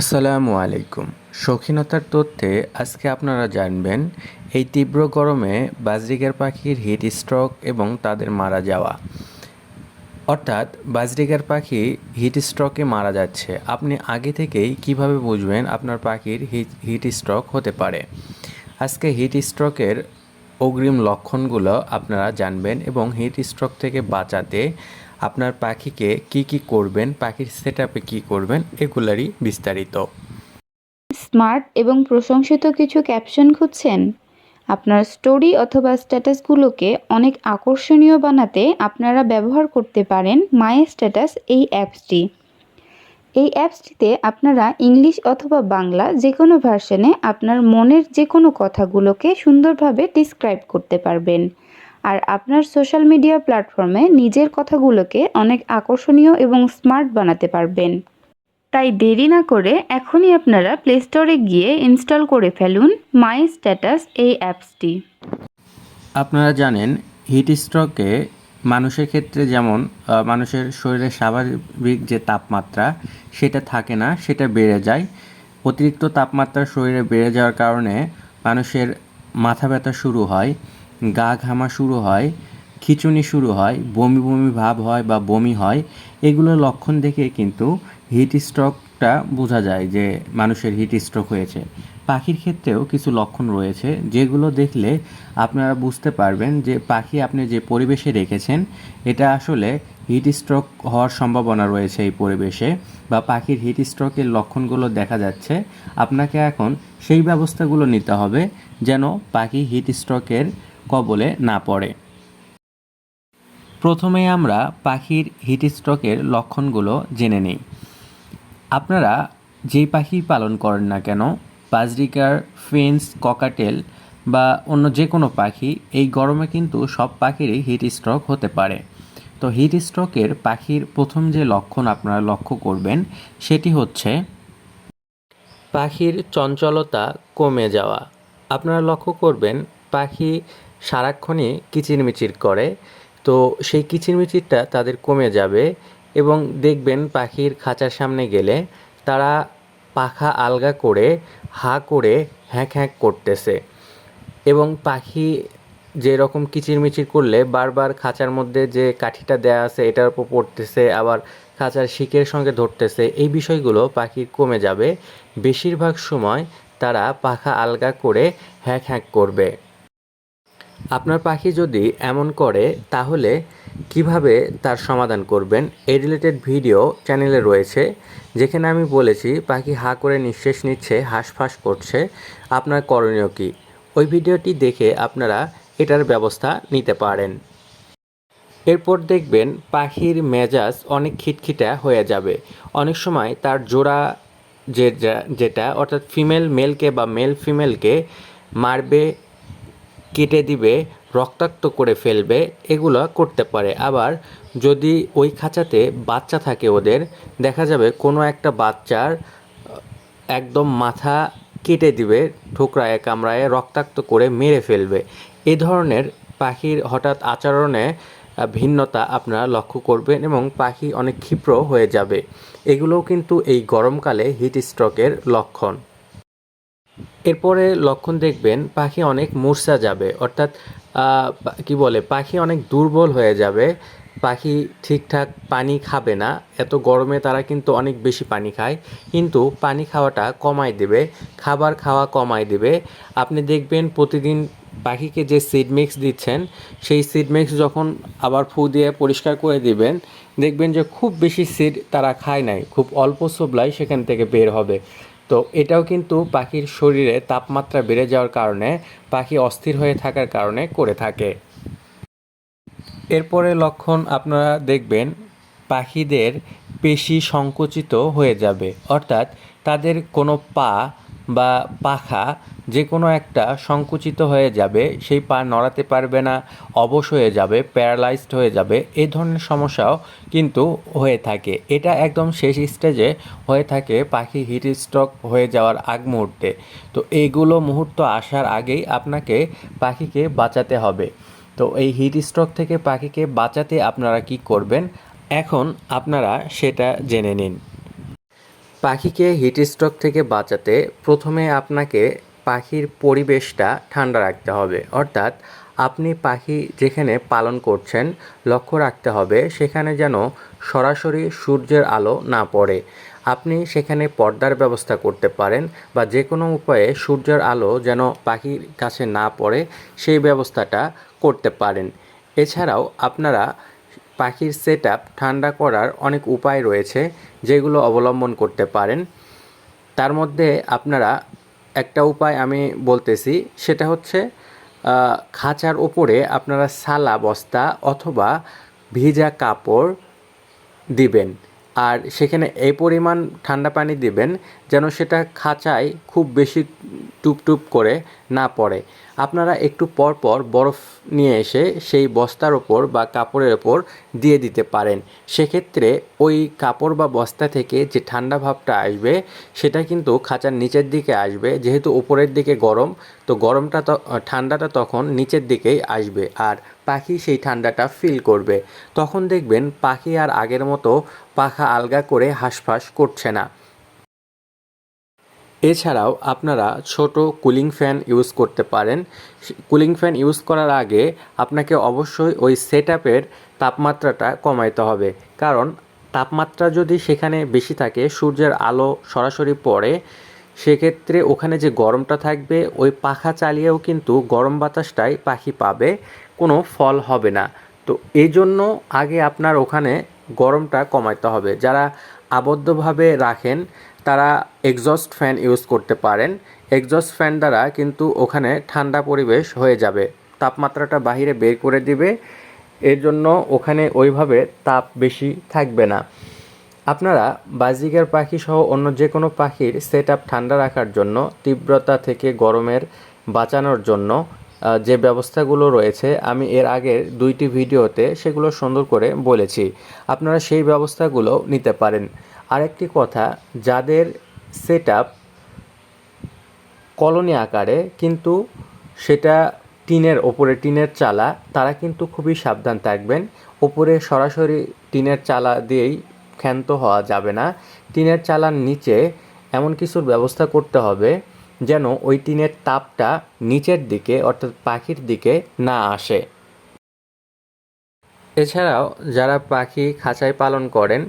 আসসালামু আলাইকুম। শৌখিনতার তথ্যে আজকে আপনারা জানবেন, এই তীব্র গরমে বাজরিগার পাখির হিট স্ট্রোক এবং তাদের মারা যাওয়া। অর্থাৎ বাজরিকার পাখি হিট স্ট্রোকে মারা যাচ্ছে। আপনি আগে থেকেই কীভাবে বুঝবেন আপনার পাখির হিট হিট স্ট্রোক হতে পারে? আজকে হিট স্ট্রোকের অগ্রিম লক্ষণগুলো আপনারা জানবেন এবং হিট স্ট্রোক থেকে বাঁচাতে আপনার পাখিকে কি কি করবেন, পাখির সেট আপে কী করবেন, এগুলারই বিস্তারিত। স্মার্ট এবং প্রশংসিত কিছু ক্যাপশন খুঁজছেন? আপনার স্টোরি অথবা স্ট্যাটাসগুলোকে অনেক আকর্ষণীয় বানাতে আপনারা ব্যবহার করতে পারেন মাই স্ট্যাটাস এই অ্যাপসটি। এই অ্যাপসটিতে আপনারা ইংলিশ অথবা বাংলা যে কোনো ভার্সনে আপনার মনের যে কোনো কথাগুলোকে সুন্দরভাবে ডিসক্রাইব করতে পারবেন। আর আপনার সোশ্যাল মিডিয়া প্ল্যাটফর্মে নিজের কথাগুলোকে অনেক আকর্ষণীয় এবং স্মার্ট বানাতে পারবেন। তাই দেরি না করে এখনই আপনারা প্লে স্টোরে গিয়ে ইনস্টল করে ফেলুন মাই স্ট্যাটাস এই অ্যাপসটি। আপনারা জানেন হিট স্ট্রোকে মানুষের ক্ষেত্রে যেমন মানুষের শরীরে স্বাভাবিক যে তাপমাত্রা, সেটা থাকে না, সেটা বেড়ে যায়। অতিরিক্ত তাপমাত্রা শরীরে বেড়ে যাওয়ার কারণে মানুষের মাথা ব্যথা শুরু হয়। গা ঘামা শুরু হয়, খিচুনি শুরু হয়, বমি বমি ভাব হয় বা বমি হয়, এগুলোর লক্ষণ দেখে কিন্তু হিট স্ট্রোকটা বোঝা যায় যে মানুষের হিট স্ট্রোক হয়েছে। পাখির ক্ষেত্রেও কিছু লক্ষণ রয়েছে যেগুলো দেখলে আপনারা বুঝতে পারবেন যে পাখি আপনি যে পরিবেশে রেখেছেন, এটা আসলে হিট স্ট্রোক হওয়ার সম্ভাবনা রয়েছে এই পরিবেশে বা পাখির হিট স্ট্রোকের লক্ষণগুলো দেখা যাচ্ছে। আপনাকে এখন সেই ব্যবস্থাগুলো নিতে হবে যেন পাখি হিট স্ট্রোকের কবলে না পড়ে। প্রথমে আমরা পাখির হিট স্ট্রোকের লক্ষণগুলো জেনে নিই। আপনারা যেই পাখি পালন করেন না কেন, বাজরিকার ফেন্স ককাটেল বা অন্য যে কোনো পাখি, এই গরমে কিন্তু সব পাখিরই হিট স্ট্রোক হতে পারে। তো হিট স্ট্রোকের পাখির প্রথম যে লক্ষণ আপনারা লক্ষ্য করবেন, সেটি হচ্ছে পাখির চঞ্চলতা কমে যাওয়া। আপনারা লক্ষ্য করবেন, পাখি সারাক্ষণই কিচিরমিচির করে। তো সেই কিচিরমিচিরটা তাদের কমে যাবে এবং দেখবেন পাখির খাঁচার সামনে গেলে তারা পাখা আলগা করে, হা করে হ্যাঁক হ্যাঁক করতেছে। এবং পাখি যেরকম কিচিরমিচির করলে বারবার খাঁচার মধ্যে যে কাঠিটা দেয়া আছে এটার উপর পড়তেছে, আবার খাঁচার শিকের সঙ্গে ধরতেছে, এই বিষয়গুলো পাখির কমে যাবে। বেশিরভাগ সময় তারা পাখা আলগা করে হ্যাঁক হ্যাঁক করবে। আপনার পাখি যদি এমন করে, তাহলে কীভাবে তার সমাধান করবেন? এই রিলেটেড ভিডিও চ্যানেলে রয়েছে, যেখানে আমি বলেছি পাখি হা করে নিঃশ্বাস নিচ্ছে, হাঁসফাঁস করছে। আপনার করণীয় কী? ওই ভিডিওটি দেখে আপনারা এটার ব্যবস্থা নিতে পারেন। এরপর দেখবেন পাখির মেজাজ অনেক খিটখিটা হয়ে যাবে। অনেক সময় তার জোড়া যে যেটা, অর্থাৎ ফিমেল মেলকে বা মেল ফিমেলকে মারবে কেটে দিবে, রক্তাক্ত করে ফেলবে, এগুলো করতে পারে। আবার যদি ওই খাঁচাতে বাচ্চা থাকে ওদের, দেখা যাবে কোনো একটা বাচ্চার একদম মাথা কেটে দিবে, ঠোকরায়, কামড়ায় রক্তাক্ত করে মেরে ফেলবে। এ ধরনের পাখির হঠাৎ আচরণে ভিন্নতা আপনারা লক্ষ্য করবেন এবং পাখি অনেক ক্ষিপ্র হয়ে যাবে। এগুলোও কিন্তু এই গরমকালে হিট স্ট্রোকের লক্ষণ। এরপরে লক্ষণ দেখবেন পাখি অনেক মূর্ছা যাবে, অর্থাৎ কি বলে, পাখি অনেক দুর্বল হয়ে যাবে, পাখি ঠিকঠাক পানি খাবে না, এত গরমে তারা কিন্তু অনেক বেশি পানি খায়, কিন্তু পানি খাওয়াটা কমায় দেবে, খাবার খাওয়া কমায় দেবে। আপনি দেখবেন প্রতিদিন পাখিকে যে সিড মিক্স দিচ্ছেন, সেই সিড মিক্স যখন আবার ফু দিয়ে পরিষ্কার করে দিবেন, দেখবেন যে খুব বেশি সিড তারা খায় নাই, খুব অল্প সবলাই সেখান থেকে বের হবে। তো এটাও কিন্তু পাখির শরীরে তাপমাত্রা বেড়ে যাওয়ার কারণে পাখি অস্থির হয়ে থাকার কারণে করে থাকে। এরপরে লক্ষণ আপনারা দেখবেন, পাখিদের পেশি সংকুচিত হয়ে যাবে। অর্থাৎ তাদের কোনো পা বা পাখা যে কোনো একটা সংকুচিত হয়ে যাবে, সেই পা নড়াতে পারবে না, অবশ হয়ে যাবে, প্যারালাইজড হয়ে যাবে এই ধরনের সমস্যাও কিন্তু হয়ে থাকে। এটা একদম শেষ স্টেজে হয়ে থাকে পাখি হিট স্ট্রোক হয়ে যাওয়ার আগ মুহূর্তে। তো এইগুলো মুহূর্ত আসার আগেই আপনাকে পাখিকে বাঁচাতে হবে। তো এই হিট স্ট্রোক থেকে পাখিকে বাঁচাতে আপনারা কি করবেন? এখন আপনারা সেটা জেনে নিন। পাখিকে হিট স্ট্রোক থেকে বাঁচাতে প্রথমে আপনাকে পাখির পরিবেশটা ঠান্ডা রাখতে হবে। অর্থাৎ আপনি পাখি যেখানে পালন করছেন, লক্ষ্য রাখতে হবে সেখানে যেন সরাসরি সূর্যের আলো না পড়ে। আপনি সেখানে পর্দার ব্যবস্থা করতে পারেন বা যে কোনো উপায়ে সূর্যের আলো যেন পাখির কাছে না পড়ে সেই ব্যবস্থাটা করতে পারেন। এছাড়াও আপনারা পাখির সেট ঠান্ডা করার অনেক উপায় রয়েছে যেগুলো অবলম্বন করতে পারেন। তার মধ্যে আপনারা একটা উপায় আমি বলতেছি, সেটা হচ্ছে খাঁচার ওপরে আপনারা সালা বস্তা অথবা ভিজা কাপড় দিবেন আর সেখানে এই পরিমাণ ঠান্ডা পানি দিবেন যেন সেটা খাঁচায় খুব বেশি টুপ টুপ করে না পড়ে। আপনারা একটু পর পর বরফ নিয়ে এসে সেই বস্তার ওপর বা কাপড়ের ওপর দিয়ে দিতে পারেন। সেক্ষেত্রে ওই কাপড় বা বস্তা থেকে যে ঠান্ডা ভাবটা আসবে, সেটা কিন্তু খাঁচার নিচের দিকে আসবে। যেহেতু উপরের দিকে গরম, তো গরমটা ঠান্ডাটা তখন নিচের দিকেই আসবে আর পাখি সেই ঠান্ডাটা ফিল করবে। তখন দেখবেন পাখি আর আগের মতো পাখা আলগা করে হাঁসফাঁস করছে না। এছাড়াও আপনারা ছোট কুলিং ফ্যান ইউজ করতে পারেন। কুলিং ফ্যান ইউজ করার আগে আপনাকে অবশ্যই ওই সেট তাপমাত্রাটা কমাইতে হবে। কারণ তাপমাত্রা যদি সেখানে বেশি থাকে, সূর্যের আলো সরাসরি পড়ে, সেক্ষেত্রে ওখানে যে গরমটা থাকবে, ওই পাখা চালিয়েও কিন্তু গরম বাতাসটাই পাখি পাবে, কোনো ফল হবে না। তো এই জন্য আগে আপনার ওখানে গরমটা কমাইতে হবে। যারা আবদ্ধভাবে রাখেন তারা এক্সস্ট ফ্যান ইউজ করতে পারেন। এক্সস্ট ফ্যান দ্বারা কিন্তু ওখানে ঠান্ডা পরিবেশ হয়ে যাবে। তাপমাত্রাটা বাহিরে বের করে দিবে। এর জন্য ওখানে ওইভাবে তাপ বেশি থাকবে না। আপনারা বাজিগার পাখি সহ অন্য যে কোনো পাখির সেট আপ ঠান্ডা রাখার জন্য, তীব্রতা থেকে গরমের বাঁচানোর জন্য যে ব্যবস্থাগুলো রয়েছে, আমি এর আগের দুইটি ভিডিওতে সেগুলো সুন্দর করে বলেছি। আপনারা সেই ব্যবস্থাগুলো নিতে পারেন। আরেকটি কথা, যাদের সেট আপ কলোনি আকারে, কিন্তু সেটা টিনের ওপরে টিনের চালা, তারা কিন্তু খুবই সাবধান থাকবেন। ওপরে সরাসরি টিনের চালা দিয়েই ক্ষান্ত হওয়া যাবে না। টিনের চালার নিচে এমন কিছুর ব্যবস্থা করতে হবে যেন ওই টিনের তাপটা নিচের দিকে, অর্থাৎ পাখির দিকে না আসে। এছাড়াও যারা পাখি খাঁচায় পালন করেন,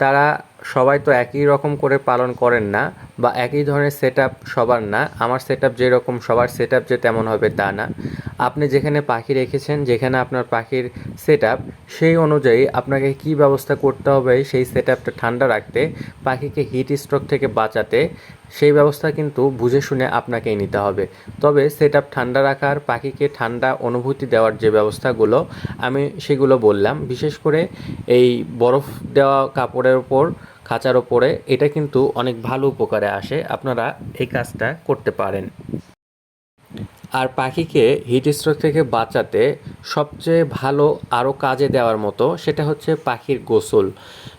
তারা সবাই তো একই রকম করে পালন করেন না বা একই ধরনের সেট সবার না। আমার সেট আপ যেরকম, সবার সেট যে তেমন হবে তা না। আপনি যেখানে পাখি রেখেছেন, যেখানে আপনার পাখির সেট সেই অনুযায়ী আপনাকে কি ব্যবস্থা করতে হবে সেই সেট ঠান্ডা রাখতে, পাখিকে হিট স্ট্রোক থেকে বাঁচাতে, সেই ব্যবস্থা কিন্তু বুঝে শুনে আপনাকেই নিতে হবে। তবে সেট ঠান্ডা রাখার, পাখিকে ঠান্ডা অনুভূতি দেওয়ার যে ব্যবস্থাগুলো, আমি সেগুলো বললাম। বিশেষ করে এই বরফ দেওয়া কাপড়ের ওপর খাঁচার ওপরে, এটা কিন্তু অনেক ভালো উপকারে আসে। আপনারা এই কাজটা করতে পারেন। আর পাখিকে হিট স্ট্রোক থেকে বাঁচাতে সবচেয়ে ভালো আরও কাজে দেওয়ার মতো সেটা হচ্ছে পাখির গোসল।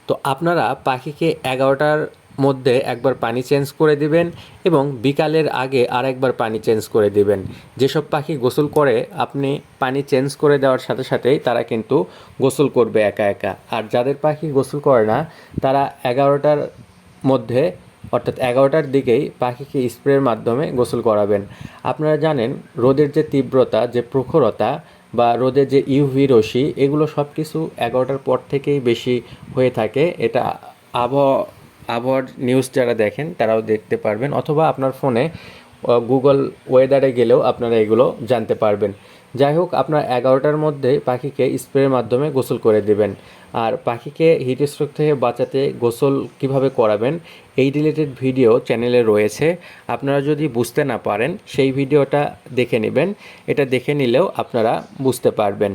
তো আপনারা পাখিকে এগারোটার মধ্যে একবার পানি চেঞ্জ করে দিবেন এবং বিকালের আগে আর একবার পানি চেঞ্জ করে দিবেন। যেসব পাখি গোসল করে, আপনি পানি চেঞ্জ করে দেওয়ার সাথে সাথেই তারা কিন্তু গোসল করবে একা একা। আর যাদের পাখি গোসল করে না, তারা এগারোটার মধ্যে, অর্থাৎ এগারোটার দিকেই পাখিকে স্প্রের মাধ্যমে গোসল করাবেন। আপনারা জানেন, রোদের যে তীব্রতা, যে প্রখরতা বা রোদের যে ইউভি রশ্মি, এগুলো সব কিছু এগারোটার পর থেকেই বেশি হয়ে থাকে। এটা আবহাওয়া আবহাওয়ার নিউজ যারা দেখেন, তারাও দেখতে পারবেন। অথবা আপনার ফোনে গুগল ওয়েদারে গেলেও আপনারা এগুলো জানতে পারবেন। যাই হোক, আপনার এগারোটার মধ্যে পাখিকে স্প্রের মাধ্যমে গোসল করে দিবেন। আর পাখিকে হিট স্ট্রোক থেকে বাঁচাতে গোসল কীভাবে করাবেন, এই রিলেটেড ভিডিও চ্যানেলে রয়েছে। আপনারা যদি বুঝতে না পারেন, সেই ভিডিওটা দেখে নেবেন। এটা দেখে নিলেও আপনারা বুঝতে পারবেন।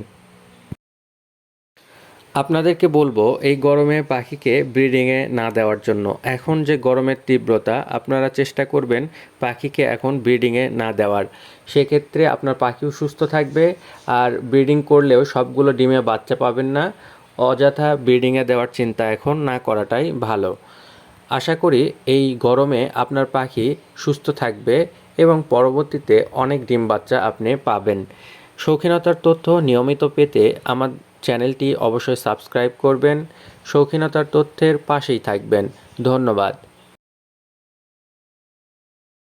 আপনাদেরকে বলব, এই গরমে পাখিকে ব্রিডিংয়ে না দেওয়ার জন্য। এখন যে গরমের তীব্রতা, আপনারা চেষ্টা করবেন পাখিকে এখন ব্রিডিংয়ে না দেওয়ার। সেক্ষেত্রে আপনার পাখিও সুস্থ থাকবে, আর ব্রিডিং করলেও সবগুলো ডিমে বাচ্চা পাবেন না। অযথা ব্রিডিংয়ে দেওয়ার চিন্তা এখন না করাটাই ভালো। আশা করি এই গরমে আপনার পাখি সুস্থ থাকবে এবং পরবর্তীতে অনেক ডিম বাচ্চা আপনি পাবেন। শৌখিনতার তথ্য নিয়মিত পেতে আমার চ্যানেলটি অবশ্যই সাবস্ক্রাইব করবেন। শৌখিনতার তথ্যের পাশেই থাকবেন। ধন্যবাদ।